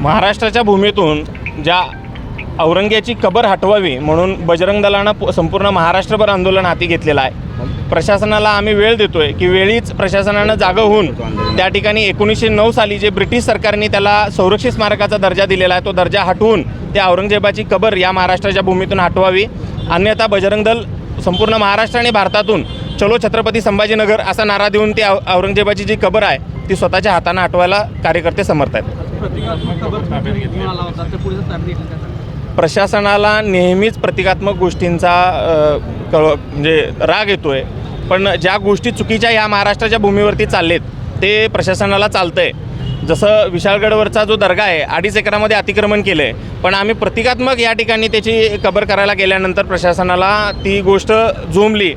महाराष्ट्राच्या भूमीतून ज्या औरंग्याची कबर हटवावी म्हणून बजरंग दलानं संपूर्ण महाराष्ट्रभर आंदोलन हाती घेतलेलं आहे. प्रशासनाला आम्ही वेळ देतोय की वेळीच प्रशासनानं जागं होऊन त्या ठिकाणी एकोणीसशे नऊ साली जे ब्रिटिश सरकारने त्याला संरक्षित स्मारकाचा दर्जा दिलेला आहे तो दर्जा हटवून त्या औरंगजेबाची कबर या महाराष्ट्राच्या भूमीतून हटवावी. अन्यथा बजरंग दल संपूर्ण महाराष्ट्र आणि भारतातून चलो छत्रपती संभाजीनगर असा नारा देऊन ती औरंगजेबाची जी कबर आहे ती स्वतःच्या हातानं आठवायला कार्यकर्ते समर्थ आहेत. प्रशासनाला नेहमीच प्रतिकात्मक गोष्टींचा कळ म्हणजे राग येतो आहे पण ज्या गोष्टी चुकीच्या या महाराष्ट्राच्या भूमीवरती चाललेत ते प्रशासनाला चालतं आहे जसं विशाळगडवरचा जो दर्गा आहे अडीच एकरामध्ये अतिक्रमण केलं आहे पण आम्ही प्रतिकात्मक या ठिकाणी त्याची कबर करायला गेल्यानंतर प्रशासनाला ती गोष्ट जोमली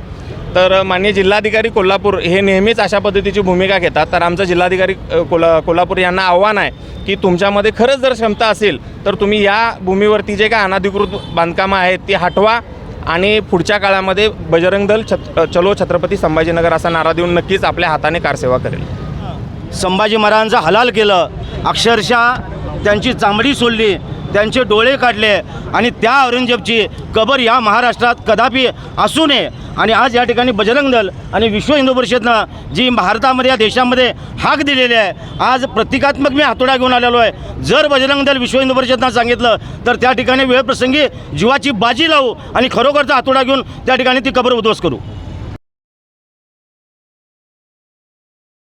तर माननीय जिल्हाधिकारी कोल्हापूर हे नेहमीच अशा पद्धतीची भूमिका घेतात. तर आमचं जिल्हाधिकारी कोल्हा कोल्हापूर यांना आव्हान आहे की तुमच्यामध्ये खरंच जर क्षमता असेल तर तुम्ही या भूमीवरती जे काय अनाधिकृत बांधकामं आहेत ती हटवा आणि पुढच्या काळामध्ये बजरंग दल छत चलो छत्रपती संभाजीनगर असा नारा देऊन नक्कीच आपल्या हाताने कारसेवा करेल. संभाजी महाराजांचा हलाल केलं. अक्षरशः त्यांची चांबडी सोडली. त्यांचे डोळे काढले आणि त्या औरंगजेबची कबर या महाराष्ट्रात कदापि असू नये. आणि आज या ठिकाणी बजरंग दल आणि विश्व हिंदू परिषदनं जी भारतामध्ये या देशामध्ये हाक दिलेली आहे आज प्रतिकात्मक मी हातोडा घेऊन आलेलो आहे. जर बजरंग दल विश्व हिंदू परिषदनं सांगितलं तर त्या ठिकाणी वेळप्रसंगी जीवाची बाजी लावू आणि खरोखरचा हातोडा घेऊन त्या ठिकाणी ती कबर उद्ध्वस्त करू.